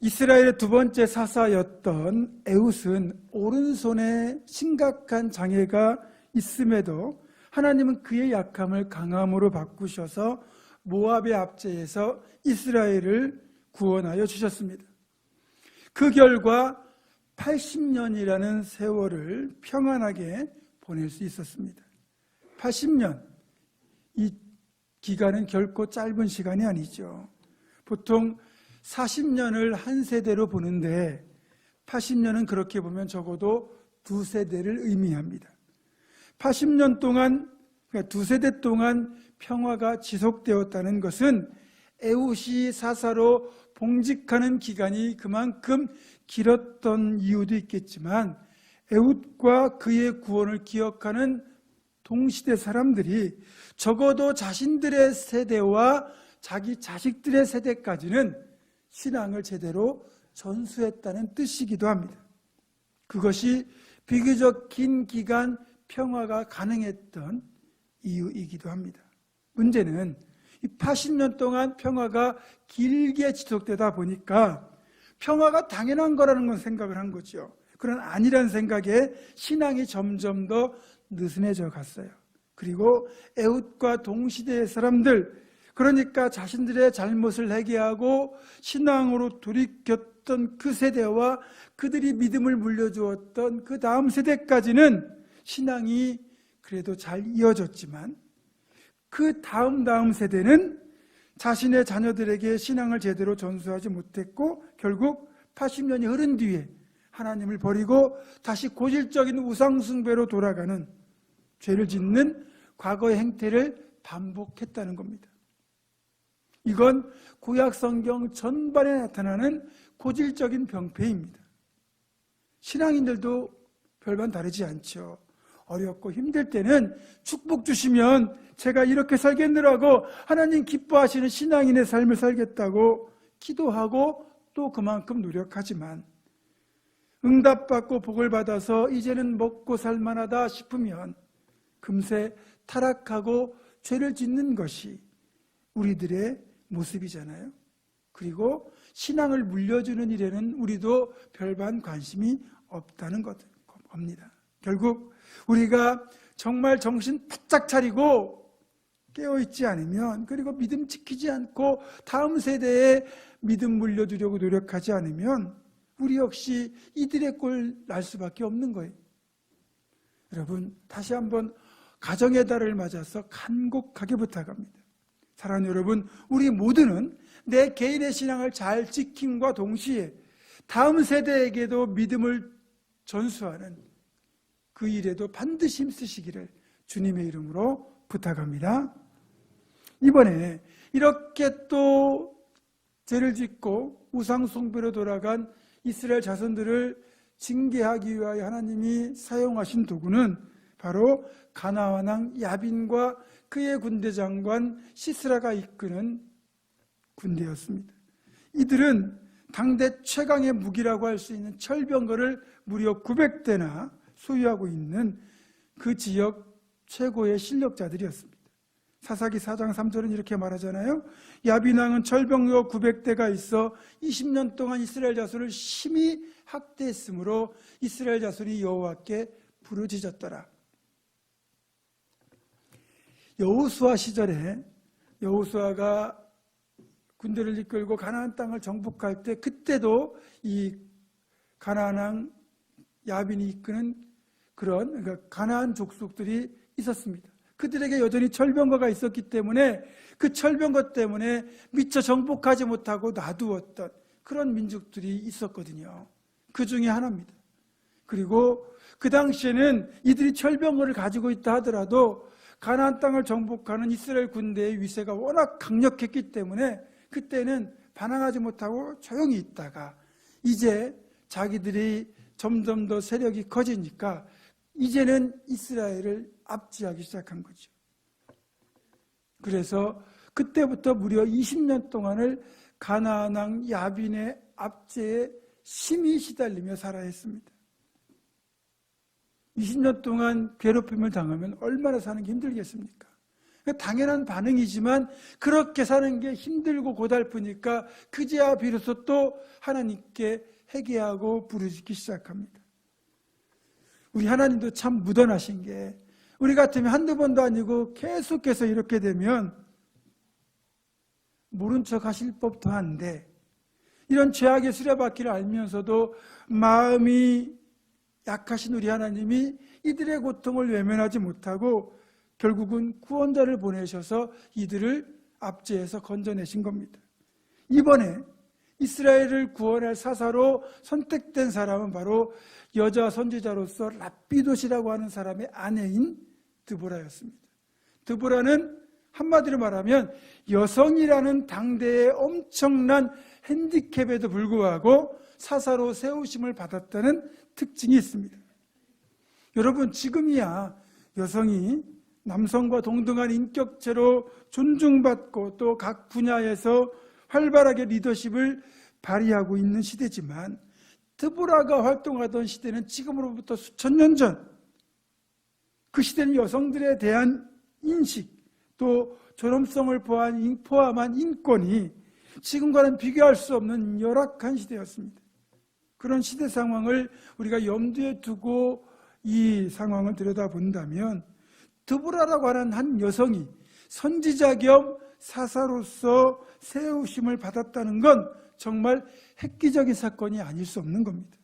이스라엘의 두 번째 사사였던 에웃은 오른손에 심각한 장애가 있음에도 하나님은 그의 약함을 강함으로 바꾸셔서 모압의 압제에서 이스라엘을 구원하여 주셨습니다. 그 결과 80년이라는 세월을 평안하게 보낼 수 있었습니다. 80년. 이 기간은 결코 짧은 시간이 아니죠. 보통 40년을 한 세대로 보는데 80년은 그렇게 보면 적어도 두 세대를 의미합니다. 80년 동안, 그러니까 두 세대 동안 평화가 지속되었다는 것은 에웃이 사사로 봉직하는 기간이 그만큼 길었던 이유도 있겠지만 에웃과 그의 구원을 기억하는 동시대 사람들이 적어도 자신들의 세대와 자기 자식들의 세대까지는 신앙을 제대로 전수했다는 뜻이기도 합니다. 그것이 비교적 긴 기간 평화가 가능했던 이유이기도 합니다. 문제는 이 80년 동안 평화가 길게 지속되다 보니까 평화가 당연한 거라는 건 생각을 한 거죠. 그런 아니란 생각에 신앙이 점점 더 느슨해져 갔어요. 그리고 에웃과 동시대의 사람들, 그러니까 자신들의 잘못을 회개하고 신앙으로 돌이켰던 그 세대와 그들이 믿음을 물려주었던 그 다음 세대까지는 신앙이 그래도 잘 이어졌지만 그 다음 다음 세대는 자신의 자녀들에게 신앙을 제대로 전수하지 못했고 결국 80년이 흐른 뒤에 하나님을 버리고 다시 고질적인 우상숭배로 돌아가는 죄를 짓는 과거의 행태를 반복했다는 겁니다. 이건 구약 성경 전반에 나타나는 고질적인 병폐입니다. 신앙인들도 별반 다르지 않죠. 어렵고 힘들 때는 축복 주시면 제가 이렇게 살겠느라고 하나님 기뻐하시는 신앙인의 삶을 살겠다고 기도하고 또 그만큼 노력하지만 응답받고 복을 받아서 이제는 먹고 살만하다 싶으면 금세 타락하고 죄를 짓는 것이 우리들의 모습이잖아요. 그리고 신앙을 물려주는 일에는 우리도 별반 관심이 없다는 겁니다. 결국 우리가 정말 정신 바짝 차리고 깨어있지 않으면 그리고 믿음 지키지 않고 다음 세대에 믿음 물려주려고 노력하지 않으면 우리 역시 이들의 꼴 날 수밖에 없는 거예요. 여러분 다시 한번 가정의 달을 맞아서 간곡하게 부탁합니다. 사랑하는 여러분, 우리 모두는 내 개인의 신앙을 잘 지킴과 동시에 다음 세대에게도 믿음을 전수하는 그 일에도 반드시 힘쓰시기를 주님의 이름으로 부탁합니다. 이번에 이렇게 또 죄를 짓고 우상숭배로 돌아간 이스라엘 자손들을 징계하기 위하여 하나님이 사용하신 도구는 바로 가나안 왕 야빈과 그의 군대 장관 시스라가 이끄는 군대였습니다. 이들은 당대 최강의 무기라고 할 수 있는 철병거를 무려 900대나 소유하고 있는 그 지역 최고의 실력자들이었습니다. 사사기 4장 3절은 이렇게 말하잖아요. 야빈왕은 철병거 900대가 있어 20년 동안 이스라엘 자손을 심히 학대했으므로 이스라엘 자손이 여호와께 부르짖었더라. 여호수아 시절에 여호수아가 군대를 이끌고 가나안 땅을 정복할 때 그때도 이 가나안 왕 야빈이 이끄는 그런 그러니까 가나안 족속들이 있었습니다. 그들에게 여전히 철병거가 있었기 때문에 그 철병거 때문에 미처 정복하지 못하고 놔두었던 그런 민족들이 있었거든요. 그 중에 하나입니다. 그리고 그 당시에는 이들이 철병거를 가지고 있다 하더라도 가나안 땅을 정복하는 이스라엘 군대의 위세가 워낙 강력했기 때문에 그때는 반항하지 못하고 조용히 있다가 이제 자기들이 점점 더 세력이 커지니까 이제는 이스라엘을 압지하기 시작한 거죠. 그래서 그때부터 무려 20년 동안을 가나안 왕 야빈의 압제에 심히 시달리며 살아야 했습니다. 20년 동안 괴롭힘을 당하면 얼마나 사는 게 힘들겠습니까? 당연한 반응이지만 그렇게 사는 게 힘들고 고달프니까 그제야 비로소 또 하나님께 회개하고 부르짖기 시작합니다. 우리 하나님도 참 무던하신 게 우리 같으면 한두 번도 아니고 계속해서 이렇게 되면 모른 척 하실 법도 한데 이런 죄악의 수레바퀴를 알면서도 마음이 약하신 우리 하나님이 이들의 고통을 외면하지 못하고 결국은 구원자를 보내셔서 이들을 압제해서 건져내신 겁니다. 이번에 이스라엘을 구원할 사사로 선택된 사람은 바로 여자 선지자로서 라피도시라고 하는 사람의 아내인 드보라였습니다. 드보라는 한마디로 말하면 여성이라는 당대의 엄청난 핸디캡에도 불구하고 사사로 세우심을 받았다는 특징이 있습니다. 여러분, 지금이야 여성이 남성과 동등한 인격체로 존중받고 또 각 분야에서 활발하게 리더십을 발휘하고 있는 시대지만 드보라가 활동하던 시대는 지금으로부터 수천 년 전 그 시대는 여성들에 대한 인식 또 존엄성을 포함한 인권이 지금과는 비교할 수 없는 열악한 시대였습니다. 그런 시대 상황을 우리가 염두에 두고 이 상황을 들여다본다면 드보라라고 하는 한 여성이 선지자 겸 사사로서 세우심을 받았다는 건 정말 획기적인 사건이 아닐 수 없는 겁니다.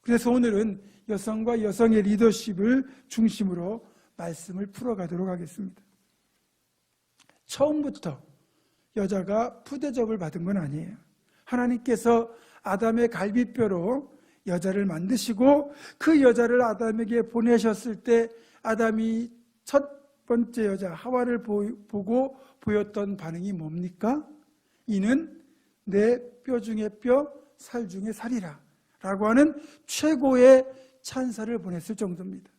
그래서 오늘은 여성과 여성의 리더십을 중심으로 말씀을 풀어가도록 하겠습니다. 처음부터 여자가 푸대접을 받은 건 아니에요. 하나님께서 아담의 갈비뼈로 여자를 만드시고 그 여자를 아담에게 보내셨을 때 아담이 첫 번째 여자 하와를 보고 보였던 반응이 뭡니까? 이는 내 뼈 중에 뼈, 살 중에 살이라 라고 하는 최고의 찬사를 보냈을 정도입니다.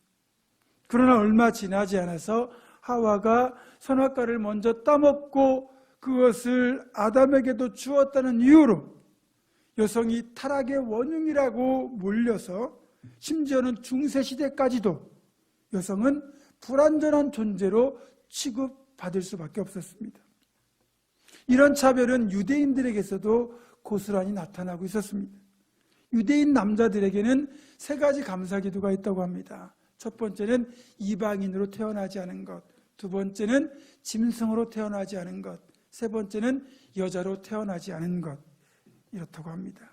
그러나 얼마 지나지 않아서 하와가 선악과를 먼저 따먹고 그것을 아담에게도 주었다는 이유로 여성이 타락의 원흉이라고 몰려서 심지어는 중세 시대까지도 여성은 불완전한 존재로 취급받을 수밖에 없었습니다. 이런 차별은 유대인들에게서도 고스란히 나타나고 있었습니다. 유대인 남자들에게는 세 가지 감사 기도가 있다고 합니다. 첫 번째는 이방인으로 태어나지 않은 것, 두 번째는 짐승으로 태어나지 않은 것, 세 번째는 여자로 태어나지 않은 것. 이렇다고 합니다.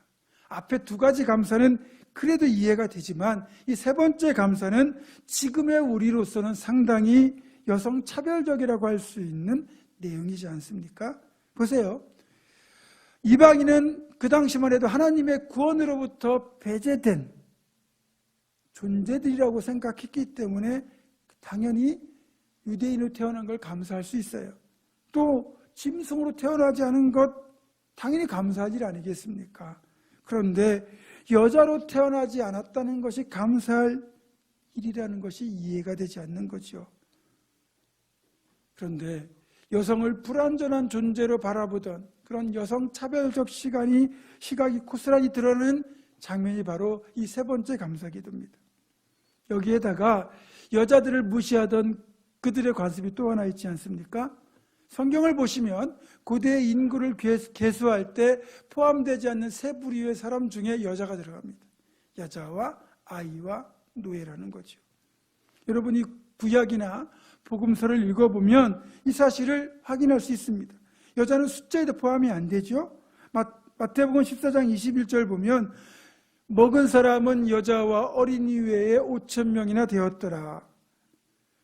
앞에 두 가지 감사는 그래도 이해가 되지만 이 세 번째 감사는 지금의 우리로서는 상당히 여성 차별적이라고 할 수 있는 내용이지 않습니까? 보세요. 이방인은 그 당시만 해도 하나님의 구원으로부터 배제된 존재들이라고 생각했기 때문에 당연히 유대인으로 태어난 걸 감사할 수 있어요. 또 짐승으로 태어나지 않은 것 당연히 감사할 일 아니겠습니까? 그런데 여자로 태어나지 않았다는 것이 감사할 일이라는 것이 이해가 되지 않는 거죠. 그런데 여성을 불완전한 존재로 바라보던 그런 여성 차별적 시간이 시각이 고스란히 드러나는 장면이 바로 이 세 번째 감사 기도입니다. 여기에다가 여자들을 무시하던 그들의 관습이 또 하나 있지 않습니까? 성경을 보시면 고대 인구를 계수할 때 포함되지 않는 세 부류의 사람 중에 여자가 들어갑니다. 여자와 아이와 노예라는 거죠. 여러분이 구약이나 복음서를 읽어보면 이 사실을 확인할 수 있습니다. 여자는 숫자에도 포함이 안 되죠. 마태복음 14장 21절 보면 먹은 사람은 여자와 어린이 외에 5천 명이나 되었더라.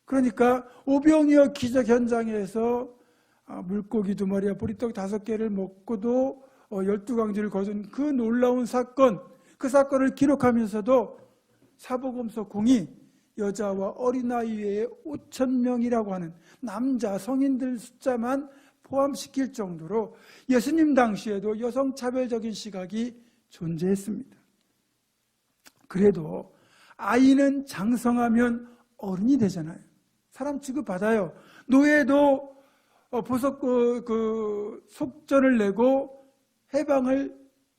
그러니까 오병이어 기적 현장에서 아, 물고기 두 마리와 보리떡 다섯 개를 먹고도 어, 열두 강지를 거둔 그 놀라운 사건, 그 사건을 기록하면서도 사복음서 공이 여자와 어린아이 외에 5천 명이라고 하는 남자 성인들 숫자만 포함시킬 정도로 예수님 당시에도 여성 차별적인 시각이 존재했습니다. 그래도 아이는 장성하면 어른이 되잖아요. 사람 취급받아요. 노예도 어, 보석 그, 그 속전을 내고 해방을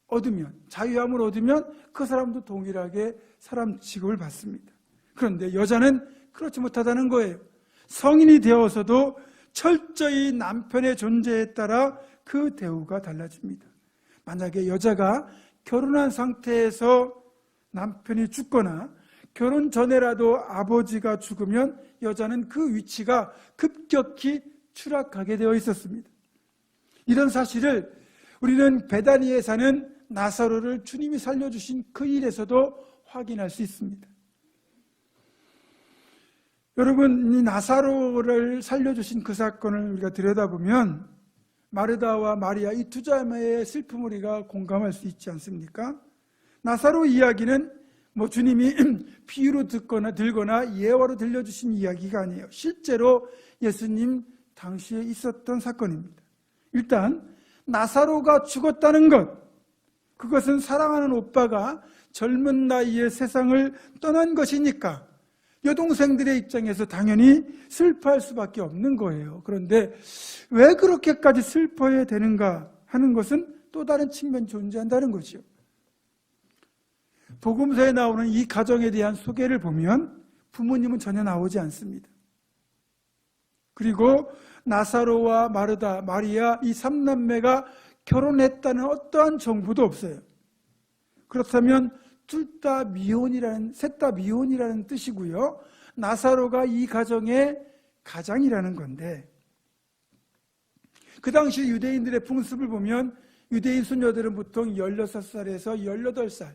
얻으면 자유함을 얻으면 그 사람도 동일하게 사람 취급을 받습니다. 그런데 여자는 그렇지 못하다는 거예요. 성인이 되어서도 철저히 남편의 존재에 따라 그 대우가 달라집니다. 만약에 여자가 결혼한 상태에서 남편이 죽거나 결혼 전에라도 아버지가 죽으면 여자는 그 위치가 급격히 추락하게 되어 있었습니다. 이런 사실을 우리는 베다니에 사는 나사로를 주님이 살려주신 그 일에서도 확인할 수 있습니다. 여러분, 이 나사로를 살려주신 그 사건을 우리가 들여다보면 마르다와 마리아 이 두 자매의 슬픔을 우리가 공감할 수 있지 않습니까? 나사로 이야기는 뭐 주님이 비유로 듣거나 들거나 예화로 들려주신 이야기가 아니에요. 실제로 예수님 당시에 있었던 사건입니다. 일단 나사로가 죽었다는 것, 그것은 사랑하는 오빠가 젊은 나이에 세상을 떠난 것이니까 여동생들의 입장에서 당연히 슬퍼할 수밖에 없는 거예요. 그런데 왜 그렇게까지 슬퍼해야 되는가 하는 것은 또 다른 측면이 존재한다는 거죠. 복음서에 나오는 이 가정에 대한 소개를 보면 부모님은 전혀 나오지 않습니다. 그리고 나사로와 마르다, 마리아 이 삼남매가 결혼했다는 어떠한 정보도 없어요. 그렇다면 둘 다 미혼이라는 셋 다 미혼이라는 뜻이고요. 나사로가 이 가정의 가장이라는 건데 그 당시 유대인들의 풍습을 보면 유대인 수녀들은 보통 16살에서 18살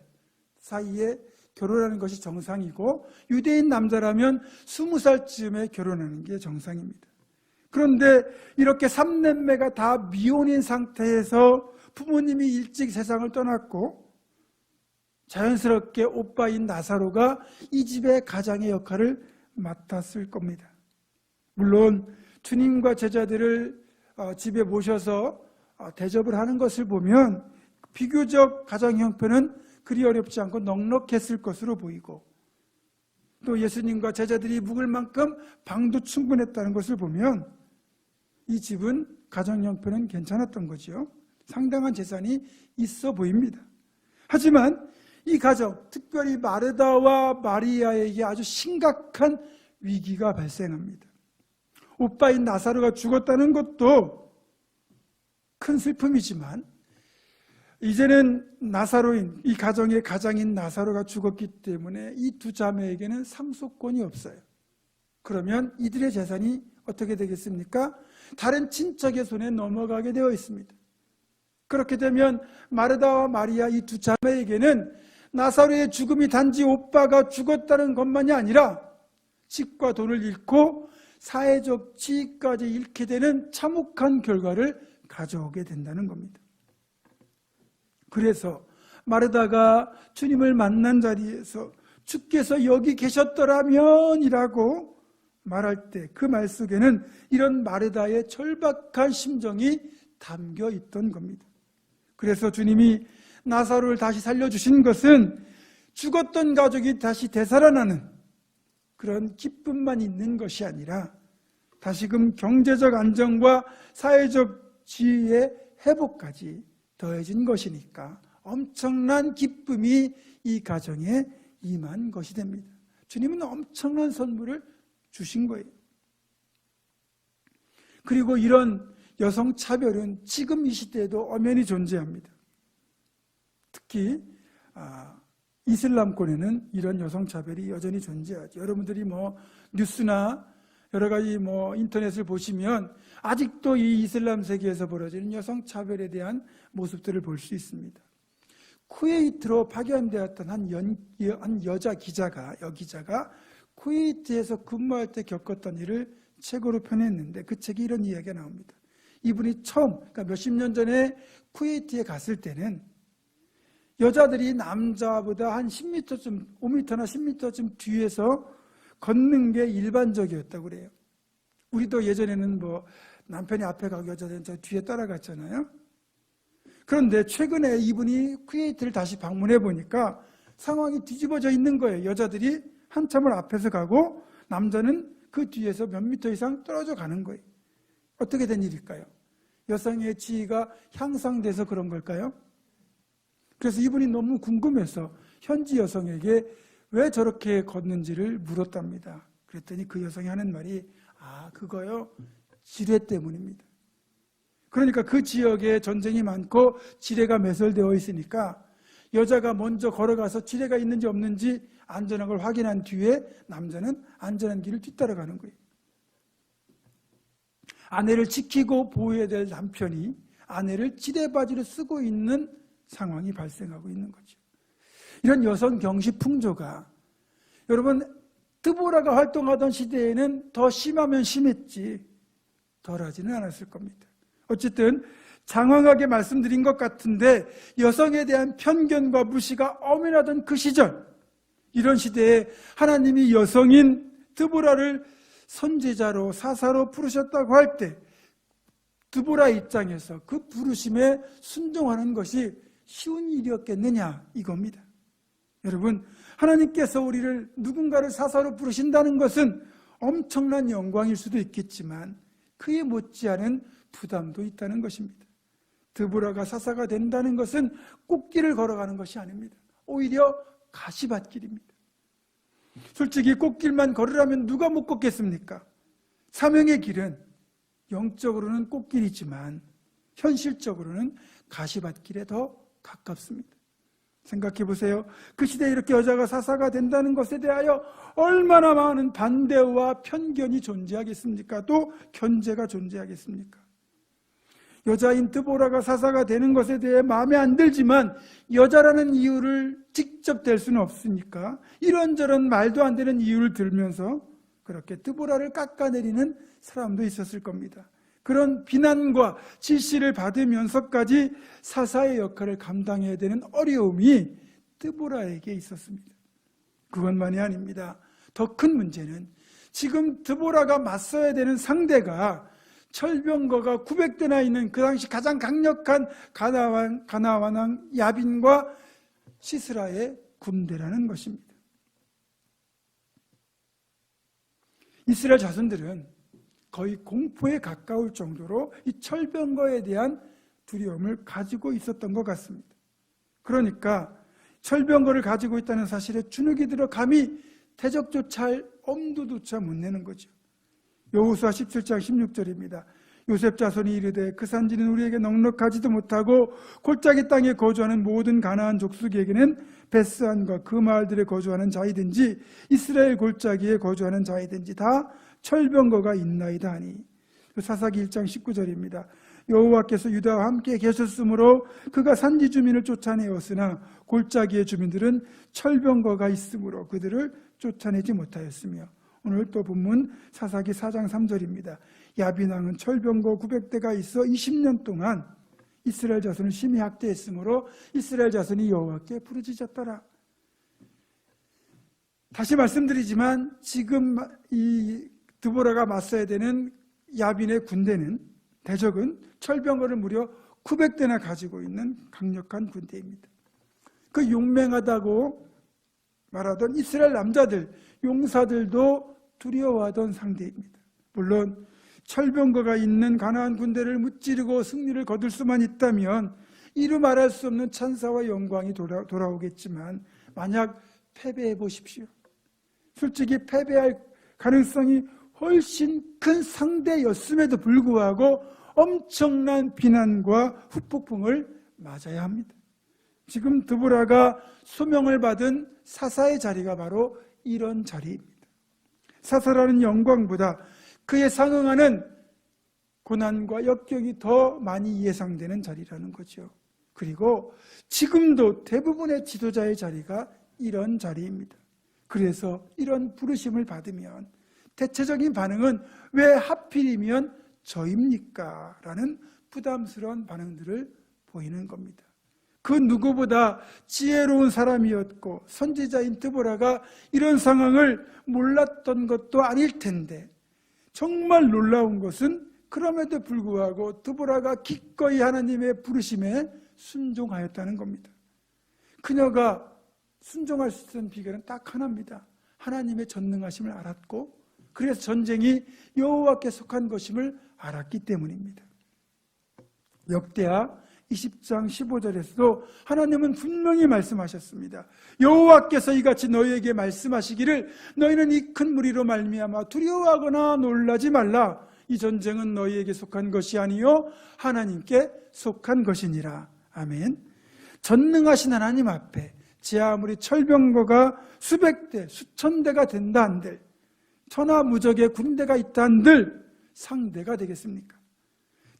사이에 결혼하는 것이 정상이고 유대인 남자라면 20살쯤에 결혼하는 게 정상입니다. 그런데 이렇게 삼남매가 다 미혼인 상태에서 부모님이 일찍 세상을 떠났고 자연스럽게 오빠인 나사로가 이 집의 가장의 역할을 맡았을 겁니다. 물론 주님과 제자들을 어, 집에 모셔서 어, 대접을 하는 것을 보면 비교적 가정 형편은 그리 어렵지 않고 넉넉했을 것으로 보이고 또 예수님과 제자들이 묵을 만큼 방도 충분했다는 것을 보면 이 집은 가정 형편은 괜찮았던 거죠. 상당한 재산이 있어 보입니다. 하지만 이 가정, 특별히 마르다와 마리아에게 아주 심각한 위기가 발생합니다. 오빠인 나사로가 죽었다는 것도 큰 슬픔이지만 이제는 나사로인 이 가정의 가장인 나사로가 죽었기 때문에 이 두 자매에게는 상속권이 없어요. 그러면 이들의 재산이 어떻게 되겠습니까? 다른 친척의 손에 넘어가게 되어 있습니다. 그렇게 되면 마르다와 마리아 이 두 자매에게는 나사로의 죽음이 단지 오빠가 죽었다는 것만이 아니라 집과 돈을 잃고 사회적 지위까지 잃게 되는 참혹한 결과를 가져오게 된다는 겁니다. 그래서 마르다가 주님을 만난 자리에서 주께서 여기 계셨더라면이라고 말할 때 그 말 속에는 이런 마르다의 절박한 심정이 담겨 있던 겁니다. 그래서 주님이 나사로를 다시 살려주신 것은 죽었던 가족이 다시 되살아나는 그런 기쁨만 있는 것이 아니라 다시금 경제적 안정과 사회적 지위의 회복까지 더해진 것이니까 엄청난 기쁨이 이 가정에 임한 것이 됩니다. 주님은 엄청난 선물을 주신 거예요. 그리고 이런 여성 차별은 지금 이 시대에도 엄연히 존재합니다. 특히 아, 이슬람권에는 이런 여성 차별이 여전히 존재하죠. 여러분들이 뭐 뉴스나 여러 가지 뭐 인터넷을 보시면 아직도 이 이슬람 세계에서 벌어지는 여성 차별에 대한 모습들을 볼 수 있습니다. 쿠웨이트로 파견되었던 한, 연, 한 여자 기자가 여 기자가 쿠웨이트에서 근무할 때 겪었던 일을 책으로 펴냈는데 그 책에 이런 이야기가 나옵니다. 이분이 처음 그러니까 몇십 년 전에 쿠웨이트에 갔을 때는 여자들이 남자보다 한 10m쯤, 5m나 10m쯤 뒤에서 걷는 게 일반적이었다고 그래요. 우리도 예전에는 뭐 남편이 앞에 가고 여자들은 저 뒤에 따라갔잖아요. 그런데 최근에 이분이 쿠웨이트를 다시 방문해 보니까 상황이 뒤집어져 있는 거예요. 여자들이 한참을 앞에서 가고 남자는 그 뒤에서 몇 미터 이상 떨어져 가는 거예요. 어떻게 된 일일까요? 여성의 지위가 향상돼서 그런 걸까요? 그래서 이분이 너무 궁금해서 현지 여성에게 왜 저렇게 걷는지를 물었답니다. 그랬더니 그 여성이 하는 말이 아 그거요 지뢰 때문입니다. 그러니까 그 지역에 전쟁이 많고 지뢰가 매설되어 있으니까 여자가 먼저 걸어가서 지뢰가 있는지 없는지 안전한 걸 확인한 뒤에 남자는 안전한 길을 뒤따라가는 거예요. 아내를 지키고 보호해야 될 남편이 아내를 지뢰바지를 쓰고 있는 상황이 발생하고 있는 거죠. 이런 여성 경시 풍조가 여러분 드보라가 활동하던 시대에는 더 심하면 심했지 덜하지는 않았을 겁니다. 어쨌든 장황하게 말씀드린 것 같은데 여성에 대한 편견과 무시가 엄연하던 그 시절 이런 시대에 하나님이 여성인 드보라를 선제자로 사사로 부르셨다고 할 때 드보라 입장에서 그 부르심에 순종하는 것이 쉬운 일이었겠느냐 이겁니다. 여러분 하나님께서 우리를 누군가를 사사로 부르신다는 것은 엄청난 영광일 수도 있겠지만 그에 못지않은 부담도 있다는 것입니다. 드보라가 사사가 된다는 것은 꽃길을 걸어가는 것이 아닙니다. 오히려 가시밭길입니다. 솔직히 꽃길만 걸으라면 누가 못 걷겠습니까? 사명의 길은 영적으로는 꽃길이지만 현실적으로는 가시밭길에 더 가깝습니다. 생각해 보세요. 그 시대에 이렇게 여자가 사사가 된다는 것에 대하여 얼마나 많은 반대와 편견이 존재하겠습니까? 또 견제가 존재하겠습니까? 여자인 드보라가 사사가 되는 것에 대해 마음에 안 들지만 여자라는 이유를 직접 댈 수는 없으니까 이런저런 말도 안 되는 이유를 들면서 그렇게 드보라를 깎아내리는 사람도 있었을 겁니다. 그런 비난과 지시를 받으면서까지 사사의 역할을 감당해야 되는 어려움이 드보라에게 있었습니다. 그것만이 아닙니다. 더 큰 문제는 지금 드보라가 맞서야 되는 상대가 철병거가 900대나 있는 그 당시 가장 강력한 가나완, 가나완왕 야빈과 시스라의 군대라는 것입니다. 이스라엘 자손들은 거의 공포에 가까울 정도로 이 철병거에 대한 두려움을 가지고 있었던 것 같습니다. 그러니까 철병거를 가지고 있다는 사실에 주눅이 들어 감히 대적조차 할 엄두조차 못 내는 거죠. 여호수아 17장 16절입니다. 요셉 자손이 이르되 그 산지는 우리에게 넉넉하지도 못하고 골짜기 땅에 거주하는 모든 가나안 족속에게는 베스안과 그 마을들에 거주하는 자이든지 이스라엘 골짜기에 거주하는 자이든지 다 철병거가 있나이다 하니 사사기 1장 19절입니다. 여호와께서 유다와 함께 계셨으므로 그가 산지 주민을 쫓아내었으나 골짜기의 주민들은 철병거가 있으므로 그들을 쫓아내지 못하였으며 오늘 또 본문 사사기 4장 3절입니다. 야빈왕은 철병거 900대가 있어 20년 동안 이스라엘 자손을 심히 학대했으므로 이스라엘 자손이 여호와께 부르짖었더라. 다시 말씀드리지만 지금 이 드보라가 맞서야 되는 야빈의 군대는 대적은 철병거를 무려 900대나 가지고 있는 강력한 군대입니다. 그 용맹하다고 말하던 이스라엘 남자들, 용사들도 두려워하던 상대입니다. 물론 철병거가 있는 가나안 군대를 무찌르고 승리를 거둘 수만 있다면 이루 말할 수 없는 찬사와 영광이 돌아, 돌아오겠지만 만약 패배해 보십시오. 솔직히 패배할 가능성이 훨씬 큰 상대였음에도 불구하고 엄청난 비난과 후폭풍을 맞아야 합니다. 지금 드보라가 소명을 받은 사사의 자리가 바로 이런 자리입니다. 사사라는 영광보다 그에 상응하는 고난과 역경이 더 많이 예상되는 자리라는 거죠. 그리고 지금도 대부분의 지도자의 자리가 이런 자리입니다. 그래서 이런 부르심을 받으면 대체적인 반응은 왜 하필이면 저입니까? 라는 부담스러운 반응들을 보이는 겁니다. 그 누구보다 지혜로운 사람이었고 선지자인 드보라가 이런 상황을 몰랐던 것도 아닐 텐데 정말 놀라운 것은 그럼에도 불구하고 드보라가 기꺼이 하나님의 부르심에 순종하였다는 겁니다. 그녀가 순종할 수 있는 비결은 딱 하나입니다. 하나님의 전능하심을 알았고 그래서 전쟁이 여호와께 속한 것임을 알았기 때문입니다. 역대하 20장 15절에서도 하나님은 분명히 말씀하셨습니다. 여호와께서 이같이 너희에게 말씀하시기를 너희는 이 큰 무리로 말미암아 두려워하거나 놀라지 말라. 이 전쟁은 너희에게 속한 것이 아니요 하나님께 속한 것이니라. 아멘. 전능하신 하나님 앞에 제 아무리 철병거가 수백 대, 수천 대가 된다 한들 천하 무적의 군대가 있다 한들 상대가 되겠습니까?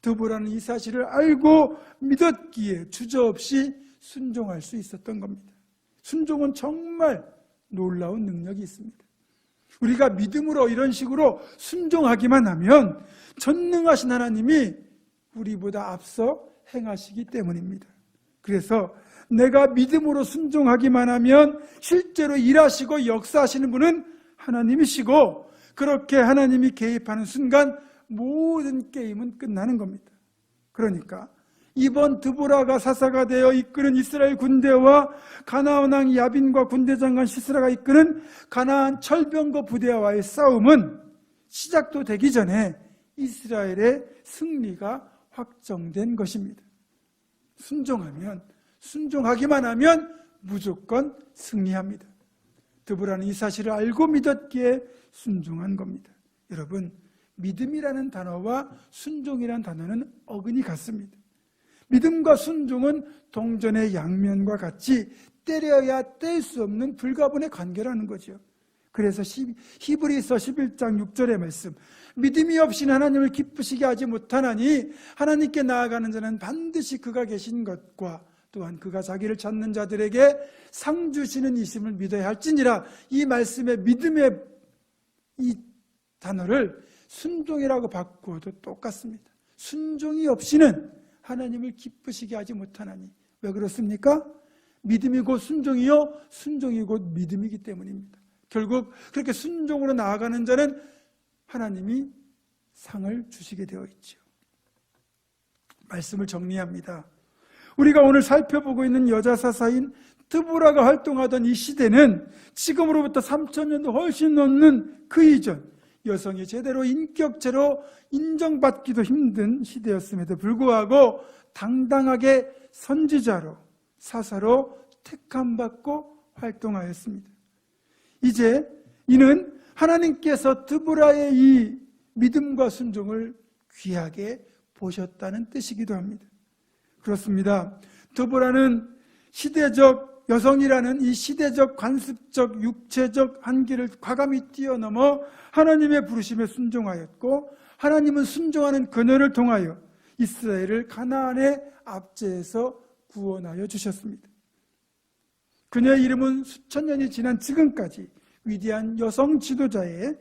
드보라는 이 사실을 알고 믿었기에 주저없이 순종할 수 있었던 겁니다. 순종은 정말 놀라운 능력이 있습니다. 우리가 믿음으로 이런 식으로 순종하기만 하면 전능하신 하나님이 우리보다 앞서 행하시기 때문입니다. 그래서 내가 믿음으로 순종하기만 하면 실제로 일하시고 역사하시는 분은 하나님이시고 그렇게 하나님이 개입하는 순간 모든 게임은 끝나는 겁니다. 그러니까 이번 드보라가 사사가 되어 이끄는 이스라엘 군대와 가나안 왕 야빈과 군대 장관 시스라가 이끄는 가나안 철병거 부대와의 싸움은 시작도 되기 전에 이스라엘의 승리가 확정된 것입니다. 순종하면 순종하기만 하면 무조건 승리합니다. 드보라는 이 사실을 알고 믿었기에 순종한 겁니다. 여러분 믿음이라는 단어와 순종이라는 단어는 어근이 같습니다. 믿음과 순종은 동전의 양면과 같이 때려야 뗄 수 없는 불가분의 관계라는 거죠. 그래서 히브리서 11장 6절의 말씀 믿음이 없이는 하나님을 기쁘시게 하지 못하나니 하나님께 나아가는 자는 반드시 그가 계신 것과 또한 그가 자기를 찾는 자들에게 상 주시는 이심을 믿어야 할지니라 이 말씀의 믿음의 이 단어를 순종이라고 바꾸어도 똑같습니다. 순종이 없이는 하나님을 기쁘시게 하지 못하나니 왜 그렇습니까? 믿음이 곧 순종이요 순종이 곧 믿음이기 때문입니다. 결국 그렇게 순종으로 나아가는 자는 하나님이 상을 주시게 되어 있죠. 말씀을 정리합니다. 우리가 오늘 살펴보고 있는 여자 사사인 드보라가 활동하던 이 시대는 지금으로부터 3천년도 훨씬 넘는 그 이전 여성이 제대로 인격체로 인정받기도 힘든 시대였음에도 불구하고 당당하게 선지자로 사사로 택함받고 활동하였습니다. 이제 이는 하나님께서 드보라의 이 믿음과 순종을 귀하게 보셨다는 뜻이기도 합니다. 그렇습니다. 드보라는 시대적 여성이라는 이 시대적 관습적 육체적 한계를 과감히 뛰어넘어 하나님의 부르심에 순종하였고 하나님은 순종하는 그녀를 통하여 이스라엘을 가나안의 압제에서 구원하여 주셨습니다. 그녀의 이름은 수천 년이 지난 지금까지 위대한 여성 지도자의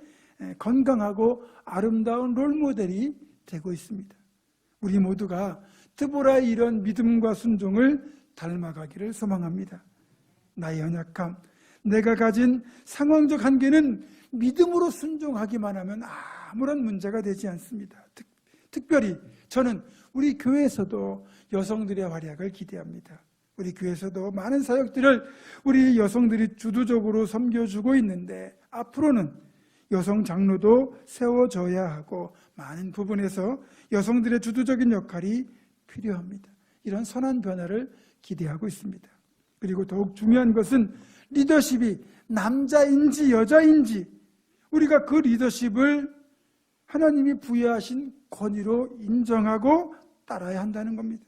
건강하고 아름다운 롤모델이 되고 있습니다. 우리 모두가 드보라의 이런 믿음과 순종을 닮아가기를 소망합니다. 나의 연약함, 내가 가진 상황적 한계는 믿음으로 순종하기만 하면 아무런 문제가 되지 않습니다. 특, 특별히 저는 우리 교회에서도 여성들의 활약을 기대합니다. 우리 교회에서도 많은 사역들을 우리 여성들이 주도적으로 섬겨주고 있는데 앞으로는 여성 장로도 세워져야 하고 많은 부분에서 여성들의 주도적인 역할이 필요합니다. 이런 선한 변화를 기대하고 있습니다. 그리고 더욱 중요한 것은 리더십이 남자인지 여자인지 우리가 그 리더십을 하나님이 부여하신 권위로 인정하고 따라야 한다는 겁니다.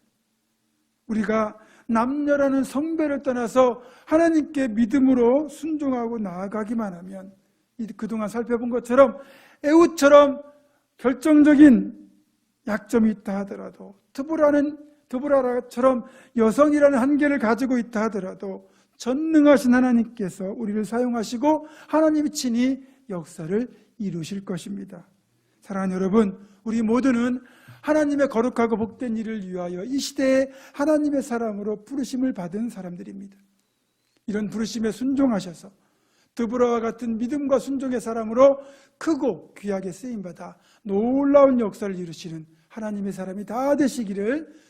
우리가 남녀라는 성배를 떠나서 하나님께 믿음으로 순종하고 나아가기만 하면 그동안 살펴본 것처럼 에우처럼 결정적인 약점이 있다 하더라도 드보라는 드보라처럼 여성이라는 한계를 가지고 있다 하더라도 전능하신 하나님께서 우리를 사용하시고 하나님이 친히 역사를 이루실 것입니다. 사랑하는 여러분, 우리 모두는 하나님의 거룩하고 복된 일을 위하여 이 시대에 하나님의 사람으로 부르심을 받은 사람들입니다. 이런 부르심에 순종하셔서 드브라와 같은 믿음과 순종의 사람으로 크고 귀하게 쓰임받아 놀라운 역사를 이루시는 하나님의 사람이 다 되시기를